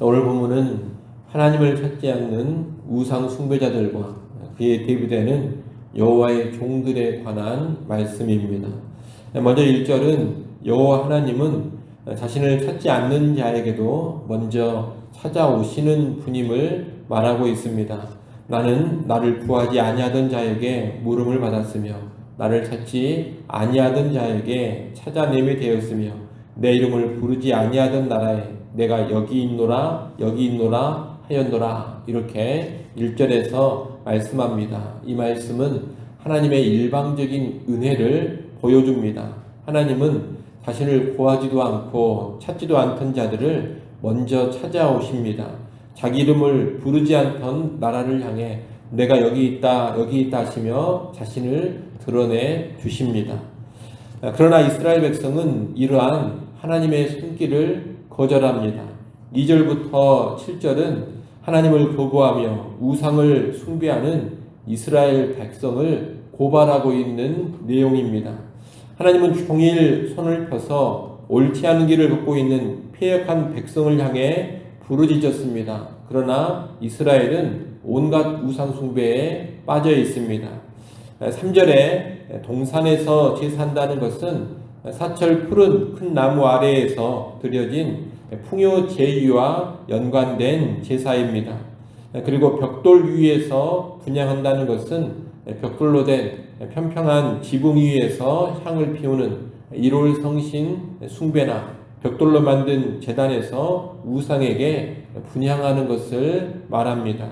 오늘 본문은 하나님을 찾지 않는 우상 숭배자들과 그에 대비되는 여호와의 종들에 관한 말씀입니다. 먼저 1절은 여호와 하나님은 자신을 찾지 않는 자에게도 먼저 찾아오시는 분임을 말하고 있습니다. 나는 나를 구하지 아니하던 자에게 물음을 받았으며 나를 찾지 아니하던 자에게 찾아내게 되었으며 내 이름을 부르지 아니하던 나라에 내가 여기 있노라 여기 있노라 하였노라 이렇게 1절에서 말씀합니다. 이 말씀은 하나님의 일방적인 은혜를 보여줍니다. 하나님은 자신을 구하지도 않고 찾지도 않던 자들을 먼저 찾아오십니다. 자기 이름을 부르지 않던 나라를 향해 내가 여기 있다, 여기 있다 하시며 자신을 드러내 주십니다. 그러나 이스라엘 백성은 이러한 하나님의 손길을 거절합니다. 2절부터 7절은 하나님을 거부하며 우상을 숭배하는 이스라엘 백성을 고발하고 있는 내용입니다. 하나님은 종일 손을 펴서 옳지 않은 길을 걷고 있는 폐역한 백성을 향해 부르짖었습니다. 그러나 이스라엘은 온갖 우상 숭배에 빠져 있습니다. 3절에 동산에서 제사한다는 것은 사철 푸른 큰 나무 아래에서 드려진 풍요 제위와 연관된 제사입니다. 그리고 벽돌 위에서 분양한다는 것은 벽돌로 된 평평한 지붕 위에서 향을 피우는 1월 성신 숭배나 벽돌로 만든 재단에서 우상에게 분향하는 것을 말합니다.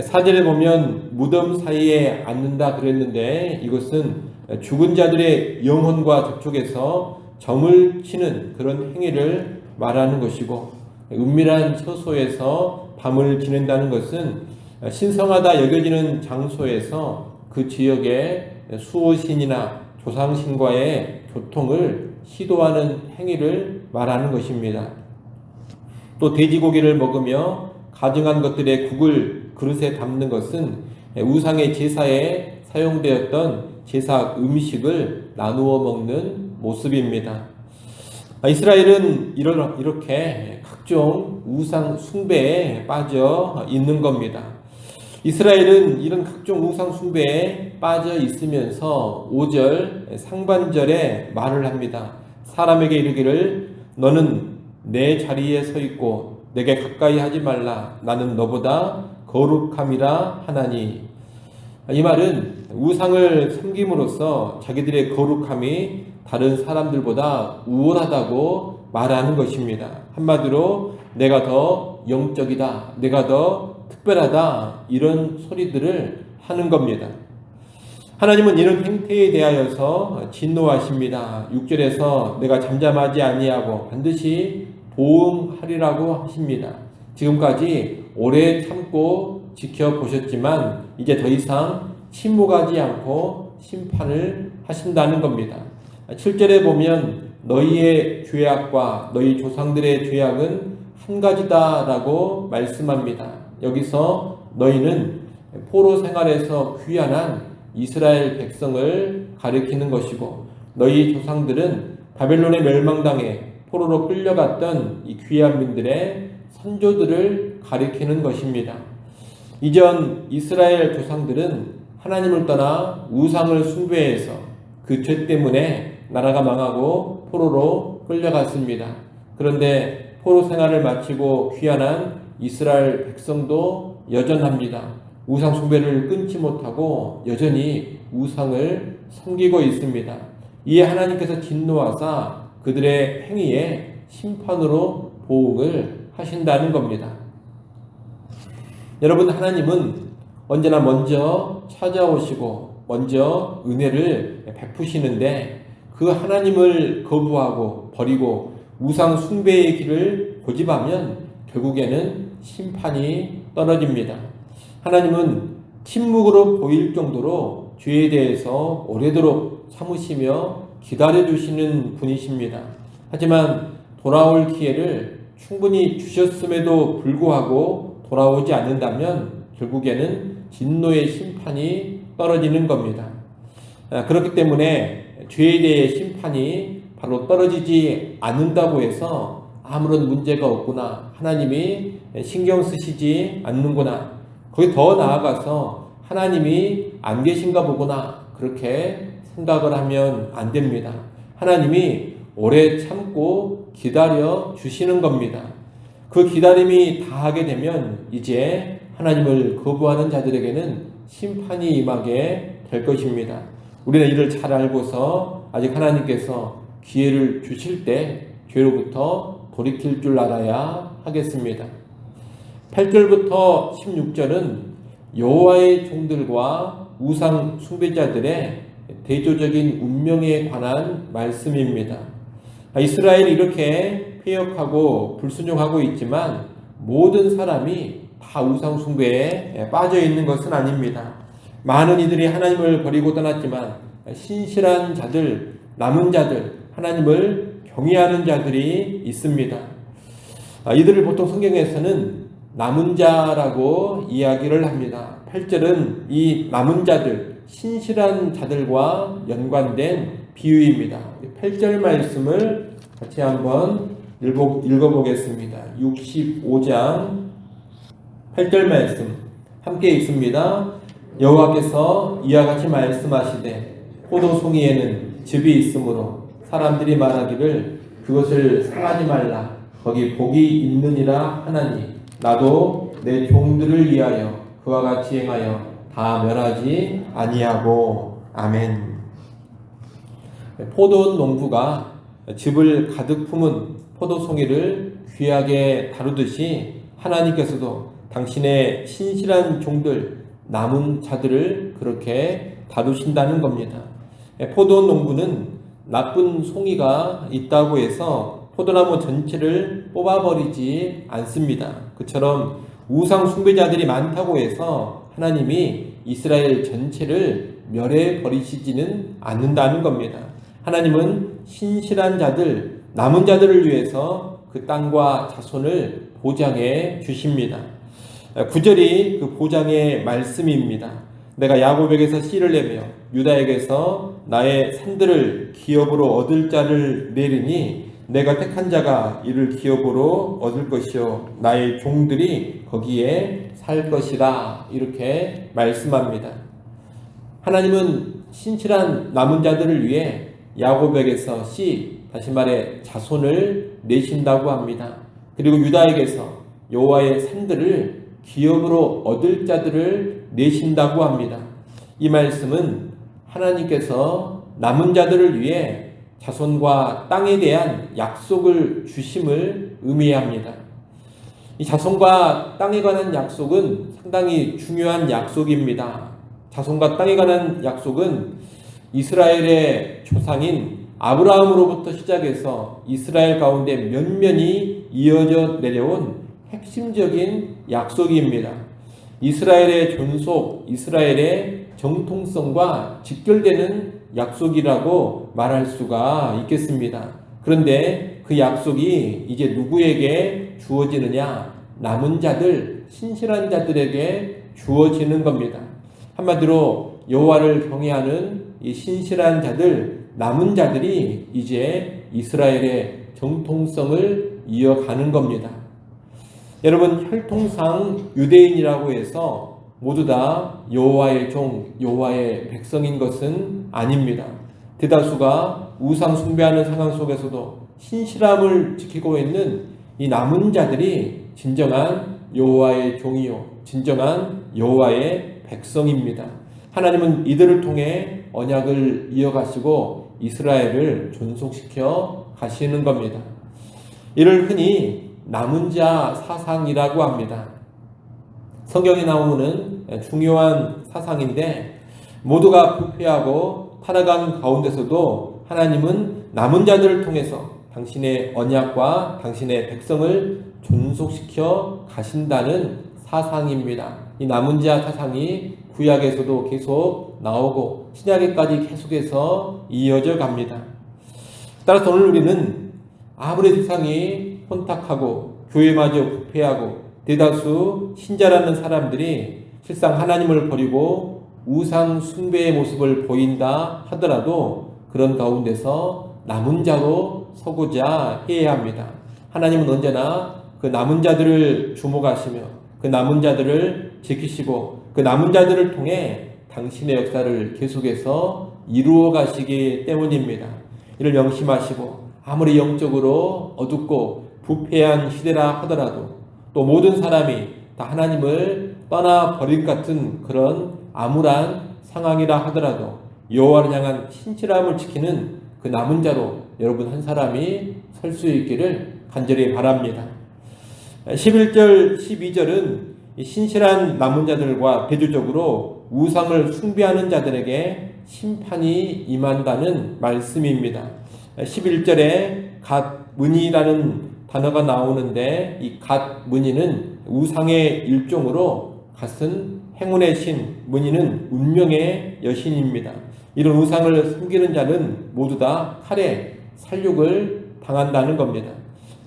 사절에 보면 무덤 사이에 앉는다 그랬는데 이것은 죽은 자들의 영혼과 접촉해서 점을 치는 그런 행위를 말하는 것이고 은밀한 처소에서 밤을 지낸다는 것은 신성하다 여겨지는 장소에서 그 지역의 수호신이나 조상신과의 교통을 시도하는 행위를 말하는 것입니다. 또 돼지고기를 먹으며 가증한 것들의 국을 그릇에 담는 것은 우상의 제사에 사용되었던 제사 음식을 나누어 먹는 모습입니다. 이스라엘은 이렇게 각종 우상 숭배에 빠져 있는 겁니다. 이스라엘은 이런 각종 우상 숭배에 빠져 있으면서 5절 상반절에 말을 합니다. 사람에게 이르기를 너는 내 자리에 서 있고 내게 가까이 하지 말라. 나는 너보다 거룩함이라 하나니. 이 말은 우상을 섬김으로써 자기들의 거룩함이 다른 사람들보다 우월하다고 말하는 것입니다. 한마디로 내가 더 영적이다. 내가 더 특별하다. 이런 소리들을 하는 겁니다. 하나님은 이런 행태에 대하여서 진노하십니다. 6절에서 내가 잠잠하지 아니하고 반드시 보응하리라고 하십니다. 지금까지 오래 참고 지켜보셨지만 이제 더 이상 침묵하지 않고 심판을 하신다는 겁니다. 7절에 보면 너희의 죄악과 너희 조상들의 죄악은 한 가지다라고 말씀합니다. 여기서 너희는 포로 생활에서 귀환한 이스라엘 백성을 가리키는 것이고 너희 조상들은 바벨론의 멸망당해 포로로 끌려갔던 이 귀한 민들의 선조들을 가리키는 것입니다. 이전 이스라엘 조상들은 하나님을 떠나 우상을 숭배해서 그 죄 때문에 나라가 망하고 포로로 끌려갔습니다. 그런데 포로 생활을 마치고 귀환한 이스라엘 백성도 여전합니다. 우상 숭배를 끊지 못하고 여전히 우상을 섬기고 있습니다. 이에 하나님께서 진노하사 그들의 행위에 심판으로 보응을 하신다는 겁니다. 여러분 하나님은 언제나 먼저 찾아오시고 먼저 은혜를 베푸시는데 그 하나님을 거부하고 버리고 우상 숭배의 길을 고집하면 결국에는 심판이 떨어집니다. 하나님은 침묵으로 보일 정도로 죄에 대해서 오래도록 참으시며 기다려주시는 분이십니다. 하지만 돌아올 기회를 충분히 주셨음에도 불구하고 돌아오지 않는다면 결국에는 진노의 심판이 떨어지는 겁니다. 아, 그렇기 때문에 죄에 대해 심판이 바로 떨어지지 않는다고 해서 아무런 문제가 없구나. 하나님이 신경 쓰시지 않는구나. 거기 더 나아가서 하나님이 안 계신가 보구나. 그렇게 생각을 하면 안 됩니다. 하나님이 오래 참고 기다려 주시는 겁니다. 그 기다림이 다하게 되면 이제 하나님을 거부하는 자들에게는 심판이 임하게 될 것입니다. 우리는 이를 잘 알고서 아직 하나님께서 기회를 주실 때 죄로부터 돌이킬 줄 알아야 하겠습니다. 8절부터 16절은 여호와의 종들과 우상 숭배자들의 대조적인 운명에 관한 말씀입니다. 이스라엘이 이렇게 폐역하고 불순종하고 있지만 모든 사람이 다 우상 숭배에 빠져 있는 것은 아닙니다. 많은 이들이 하나님을 버리고 떠났지만 신실한 자들, 남은 자들, 하나님을 경외하는 자들이 있습니다. 아, 이들을 보통 성경에서는 남은 자라고 이야기를 합니다. 8절은 이 남은 자들, 신실한 자들과 연관된 비유입니다. 8절 말씀을 같이 한번 읽어보겠습니다. 65장 8절 말씀 함께 읽습니다. 여호와께서 이와 같이 말씀하시되 포도송이에는 즙이 있으므로 사람들이 말하기를 그것을 사가지 말라 거기 복이 있느니라 하나니 나도 내 종들을 위하여 그와 같이 행하여 다 멸하지 아니하고 아멘. 포도 농부가 즙을 가득 품은 포도송이를 귀하게 다루듯이 하나님께서도 당신의 신실한 종들 남은 자들을 그렇게 다루신다는 겁니다. 포도 농부는 나쁜 송이가 있다고 해서 포도나무 전체를 뽑아버리지 않습니다. 그처럼 우상 숭배자들이 많다고 해서 하나님이 이스라엘 전체를 멸해 버리시지는 않는다는 겁니다. 하나님은 신실한 자들, 남은 자들을 위해서 그 땅과 자손을 보장해 주십니다. 구절이 그 보장의 말씀입니다. 내가 야곱에게서 씨를 내며 유다에게서 나의 산들을 기업으로 얻을 자를 내리니 내가 택한 자가 이를 기업으로 얻을 것이요 나의 종들이 거기에 살 것이라 이렇게 말씀합니다. 하나님은 신실한 남은 자들을 위해 야곱에게서 씨 다시 말해 자손을 내신다고 합니다. 그리고 유다에게서 여호와의 산들을 기업으로 얻을 자들을 내신다고 합니다. 이 말씀은 하나님께서 남은 자들을 위해 자손과 땅에 대한 약속을 주심을 의미합니다. 이 자손과 땅에 관한 약속은 상당히 중요한 약속입니다. 자손과 땅에 관한 약속은 이스라엘의 조상인 아브라함으로부터 시작해서 이스라엘 가운데 면면이 이어져 내려온 핵심적인 약속입니다. 이스라엘의 존속, 이스라엘의 정통성과 직결되는 약속이라고 말할 수가 있겠습니다. 그런데 그 약속이 이제 누구에게 주어지느냐? 남은 자들, 신실한 자들에게 주어지는 겁니다. 한마디로 여호와를 경외하는 이 신실한 자들, 남은 자들이 이제 이스라엘의 정통성을 이어가는 겁니다. 여러분 혈통상 유대인이라고 해서 모두 다 여호와의 종, 여호와의 백성인 것은 아닙니다. 대다수가 우상 숭배하는 상황 속에서도 신실함을 지키고 있는 이 남은 자들이 진정한 여호와의 종이요, 진정한 여호와의 백성입니다. 하나님은 이들을 통해 언약을 이어가시고 이스라엘을 존속시켜 가시는 겁니다. 이를 흔히 남은 자 사상이라고 합니다. 성경에 나오는 중요한 사상인데 모두가 부패하고 타락한 가운데서도 하나님은 남은 자들을 통해서 당신의 언약과 당신의 백성을 존속시켜 가신다는 사상입니다. 이 남은 자 사상이 구약에서도 계속 나오고 신약에까지 계속해서 이어져 갑니다. 따라서 오늘 우리는 아무리 세상이 혼탁하고 교회마저 부패하고 대다수 신자라는 사람들이 실상 하나님을 버리고 우상 숭배의 모습을 보인다 하더라도 그런 가운데서 남은 자로 서고자 해야 합니다. 하나님은 언제나 그 남은 자들을 주목하시며 그 남은 자들을 지키시고 그 남은 자들을 통해 당신의 역사를 계속해서 이루어 가시기 때문입니다. 이를 명심하시고 아무리 영적으로 어둡고 부패한 시대라 하더라도 또 모든 사람이 다 하나님을 떠나 버릴 같은 그런 암울한 상황이라 하더라도 여호와를 향한 신실함을 지키는 그 남은 자로 여러분 한 사람이 설 수 있기를 간절히 바랍니다. 11절, 12절은 신실한 남은 자들과 대조적으로 우상을 숭배하는 자들에게 심판이 임한다는 말씀입니다. 11절에 갓 문이라는 단어가 나오는데 이 갓 문이는 우상의 일종으로 갓은 행운의 신, 문이는 운명의 여신입니다. 이런 우상을 숨기는 자는 모두 다 칼에 살육을 당한다는 겁니다.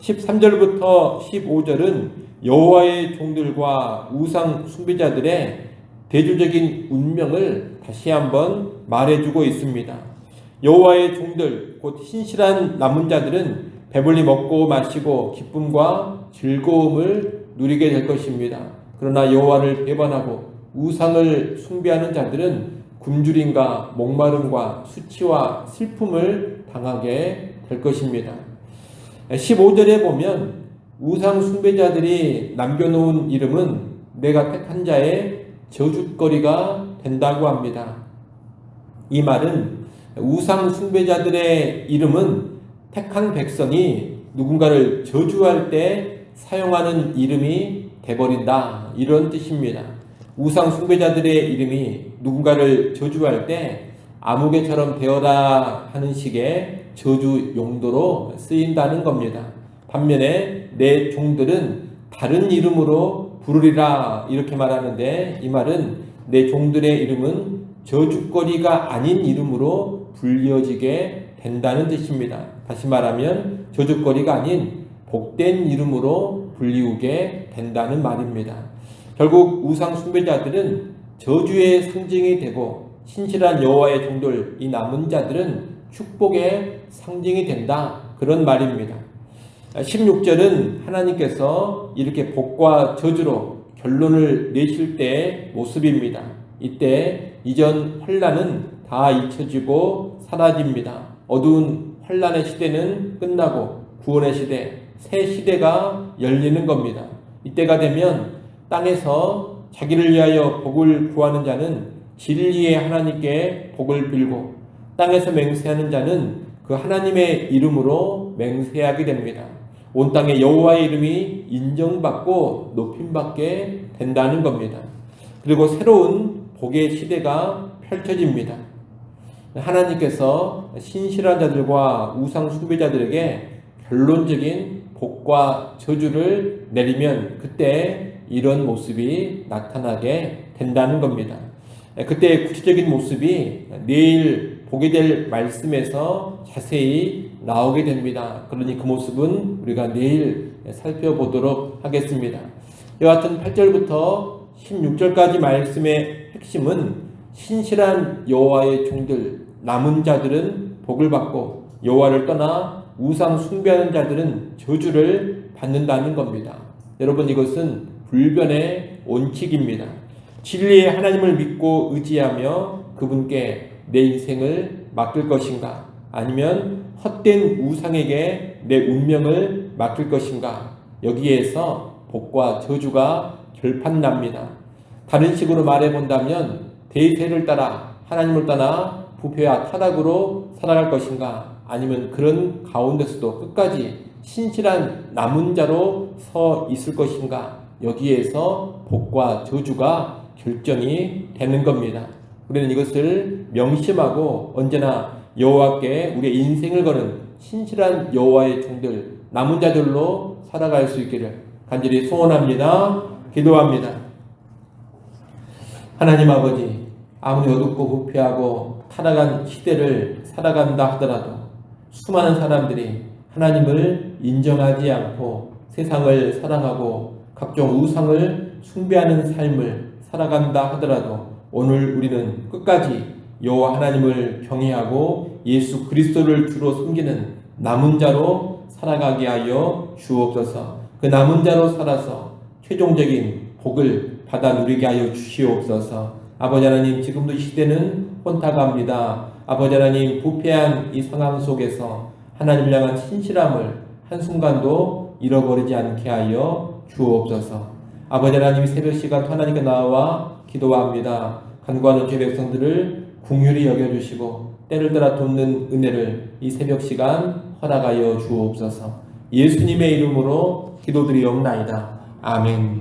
13절부터 15절은 여호와의 종들과 우상 숭배자들의 대조적인 운명을 다시 한번 말해주고 있습니다. 여호와의 종들 곧 신실한 남은 자들은 배불리 먹고 마시고 기쁨과 즐거움을 누리게 될 것입니다. 그러나 여호와를 배반하고 우상을 숭배하는 자들은 굶주림과 목마름과 수치와 슬픔을 당하게 될 것입니다. 15절에 보면 우상 숭배자들이 남겨놓은 이름은 내가 택한 자의 저주거리가 된다고 합니다. 이 말은 우상 숭배자들의 이름은 택한 백성이 누군가를 저주할 때 사용하는 이름이 돼버린다. 이런 뜻입니다. 우상 숭배자들의 이름이 누군가를 저주할 때 아무개처럼 되어라 하는 식의 저주 용도로 쓰인다는 겁니다. 반면에 내 종들은 다른 이름으로 부르리라 이렇게 말하는데 이 말은 내 종들의 이름은 저주거리가 아닌 이름으로 불려지게 된다는 뜻입니다. 다시 말하면 저주거리가 아닌 복된 이름으로 불리우게 된다는 말입니다. 결국 우상 숭배자들은 저주의 상징이 되고 신실한 여호와의 종들 이 남은 자들은 축복의 상징이 된다 그런 말입니다. 16절은 하나님께서 이렇게 복과 저주로 결론을 내실 때의 모습입니다. 이때 이전 환란은 다 잊혀지고 사라집니다. 어두운 환란의 시대는 끝나고 구원의 시대, 새 시대가 열리는 겁니다. 이때가 되면 땅에서 자기를 위하여 복을 구하는 자는 진리의 하나님께 복을 빌고 땅에서 맹세하는 자는 그 하나님의 이름으로 맹세하게 됩니다. 온 땅에 여호와의 이름이 인정받고 높임받게 된다는 겁니다. 그리고 새로운 복의 시대가 펼쳐집니다. 하나님께서 신실한 자들과 우상 숭배자들에게 결론적인 복과 저주를 내리면 그때 이런 모습이 나타나게 된다는 겁니다. 그때 구체적인 모습이 내일 보게 될 말씀에서 자세히 나오게 됩니다. 그러니 그 모습은 우리가 내일 살펴보도록 하겠습니다. 여하튼 8절부터 16절까지 말씀의 핵심은 신실한 여호와의 종들 남은 자들은 복을 받고 여호와를 떠나 우상 숭배하는 자들은 저주를 받는다는 겁니다. 여러분 이것은 불변의 원칙입니다. 진리의 하나님을 믿고 의지하며 그분께 내 인생을 맡길 것인가? 아니면 헛된 우상에게 내 운명을 맡길 것인가? 여기에서 복과 저주가 결판납니다. 다른 식으로 말해 본다면 대세를 따라 하나님을 떠나 부패와 타락으로 살아갈 것인가? 아니면 그런 가운데서도 끝까지 신실한 남은 자로 서 있을 것인가? 여기에서 복과 저주가 결정이 되는 겁니다. 우리는 이것을 명심하고 언제나 여호와께 우리의 인생을 거는 신실한 여호와의 종들 남은 자들로 살아갈 수 있기를 간절히 소원합니다. 기도합니다. 하나님 아버지 아무리 어둡고 부패하고 타락한 시대를 살아간다 하더라도 수많은 사람들이 하나님을 인정하지 않고 세상을 사랑하고 각종 우상을 숭배하는 삶을 살아간다 하더라도 오늘 우리는 끝까지 여호와 하나님을 경외하고 예수 그리스도를 주로 섬기는 남은 자로 살아가게 하여 주옵소서. 그 남은 자로 살아서 최종적인 복을 받아 누리게 하여 주시옵소서. 아버지 하나님 지금도 이 시대는 혼탁합니다. 아버지 하나님 부패한 이 상황 속에서 하나님을 향한 신실함을 한순간도 잃어버리지 않게 하여 주옵소서. 아버지 하나님 새벽 시간 하나님께 나와 기도합니다. 간구하는 죄 백성들을 궁휼히 여겨주시고 때를 따라 돕는 은혜를 이 새벽 시간 허락하여 주옵소서. 예수님의 이름으로 기도드리옵나이다. 아멘.